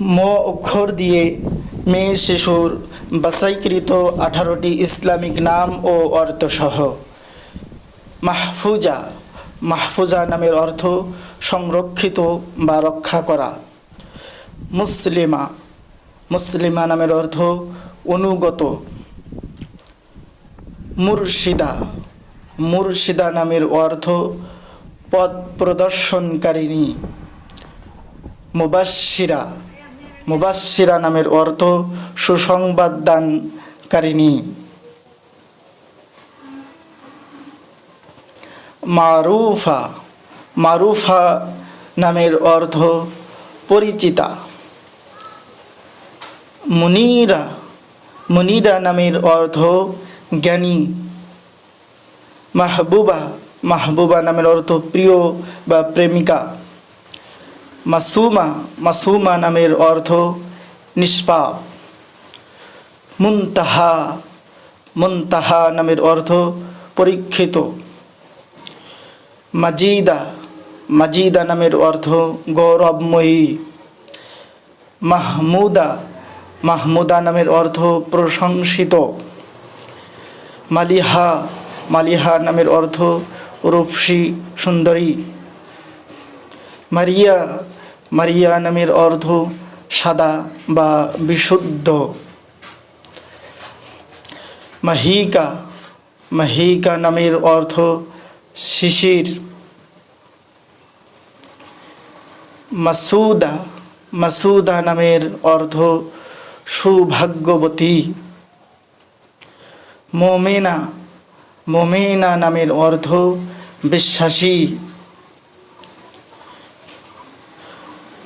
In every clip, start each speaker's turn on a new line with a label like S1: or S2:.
S1: ম অক্ষর দিয়ে মেয়ে শিশুর বাছাইকৃত আঠারোটি ইসলামিক নাম ও অর্থসহ। মাহফুজা মাহফুজা নামের অর্থ সংরক্ষিত বা রক্ষা করা। মুসলিমা মুসলিমা নামের অর্থ অনুগত। মুর্শিদা মুর্শিদা নামের অর্থ পথ প্রদর্শনকারিণী মুবাশিরা মুবাশিরা নামের অর্থ সুসংবাদ দানকারিণী মারুফা মারুফা নামের অর্থ পরিচিতা। মুনিরা মুনিরা নামের অর্থ জ্ঞানী। মাহবুবা মাহবুবা নামের অর্থ প্রিয় বা প্রেমিকা। মাসুমা মাসুমা নামের অর্থ নিষ্পাপ। মুনতাহা মুনতাহা নামের অর্থ পরীক্ষিত। মাজিদা মাজিদা নামের অর্থ গৌরবময়ী। মাহমুদা মাহমুদা নামের অর্থ প্রশংসিত। মালিহা মালিহা নামের অর্থ রূপসী, সুন্দরী। মারিয়া মারিয়া নামের অর্থ সাদা বা বিশুদ্ধ। মাহিকা মাহিকা নামের অর্থ শিশির। মাসুদা মাসুদা নামের অর্থ সৌভাগ্যবতী। মোমেনা মোমেনা নামের অর্থ বিশ্বাসী।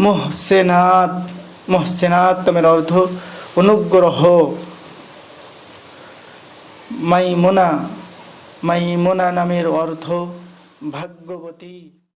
S1: মোহসেনাত মোহসেনাত নামের অর্থ অনুগ্রহ। মাইমোনা মাইমোনা নামের অর্থ ভাগ্যবতী।